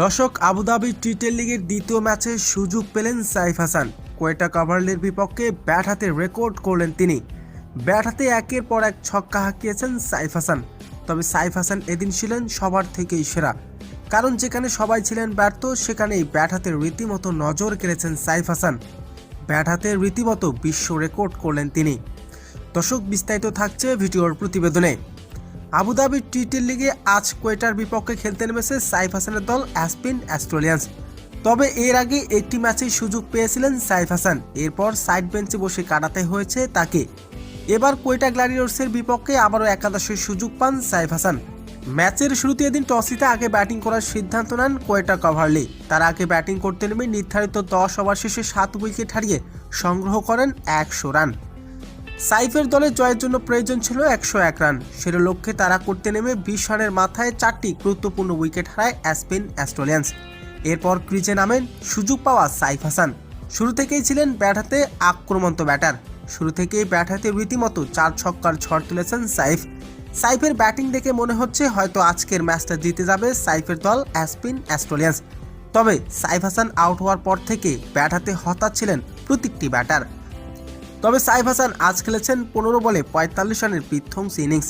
দর্শক, Abu Dhabi T ten লিগের দ্বিতীয় ম্যাচে সুযোগ পেলেন সাইফ হাসান। কোয়েটা কাভারলির বিপক্ষে ব্যাট হাতে রেকর্ড করলেন তিনি। ব্যাট হাতে একের পর এক ছক্কা হাঁকিয়েছেন সাইফ হাসান। তবে সাইফ হাসান এদিন ছিলেন সবার থেকেই সেরা। কারণ যেখানে সবাই ছিলেন ব্যর্থ, সেখানেই ব্যাট হাতে রীতিমতো নজর কেড়েছেন সাইফ হাসান। ব্যাট হাতে রীতিমতো বিশ্ব রেকর্ড করলেন তিনি। দর্শক, বিস্তারিত থাকছে ভিডিওর প্রতিবেদনে। আবুধাবি টি টেন লিগে আজ কোয়েটার বিপক্ষে খেলতে নেমেছে সাইফ হাসানের দল অ্যাসপিন অ্যাস্ট্রেলিয়ান্স। তবে এর আগে একটি ম্যাচেই সুযোগ পেয়েছিলেন সাইফ হাসান। এরপর সাইড বেঞ্চে বসে কাটাতে হয়েছে তাকে। এবার কোয়েটা গ্ল্যাডিয়ার্সের বিপক্ষে আবারও একাদশের সুযোগ পান সাইফ হাসান। ম্যাচের শুরুতে এদিন টসিতে আগে ব্যাটিং করার সিদ্ধান্ত নেন কোয়েটা কভারলি। তার আগে ব্যাটিং করতে নেমে নির্ধারিত দশ ওভার শেষে সাত উইকেট হারিয়ে সংগ্রহ করেন একশো রান। সাইফের দলে জয়ের জন্য প্রয়োজন ছিল একশো এক রান। সেটা লক্ষ্যে তারা করতে নেমে বিশ রানের মাথায় চারটি গুরুত্বপূর্ণ উইকেট হারায় অ্যাসপিন অ্যাস্ট্রেলিয়ান্স এরপর ক্রিজে নামেন সুযোগ পাওয়া সাইফ হাসান। শুরু থেকেই ছিলেন ব্যাট হাতে আক্রমন্ত ব্যাটার। শুরু থেকেই ব্যাট হাতে রীতিমতো চার ছক্কার ঝড় তুলেছেন সাইফ। সাইফের ব্যাটিং দেখে মনে হচ্ছে হয়তো আজকের ম্যাচটা জিতে যাবে সাইফের দল অ্যাসপিন অ্যাস্ট্রেলিয়ান্স তবে সাইফ হাসান আউট হওয়ার পর থেকে ব্যাট হাতে হতাশ ছিলেন প্রত্যেকটি ব্যাটার। তবে সাইফ হাসান আজ খেলেছেন পনেরো বলে পঁয়তাল্লিশ রানের বিধ্বংসী ইনিংস।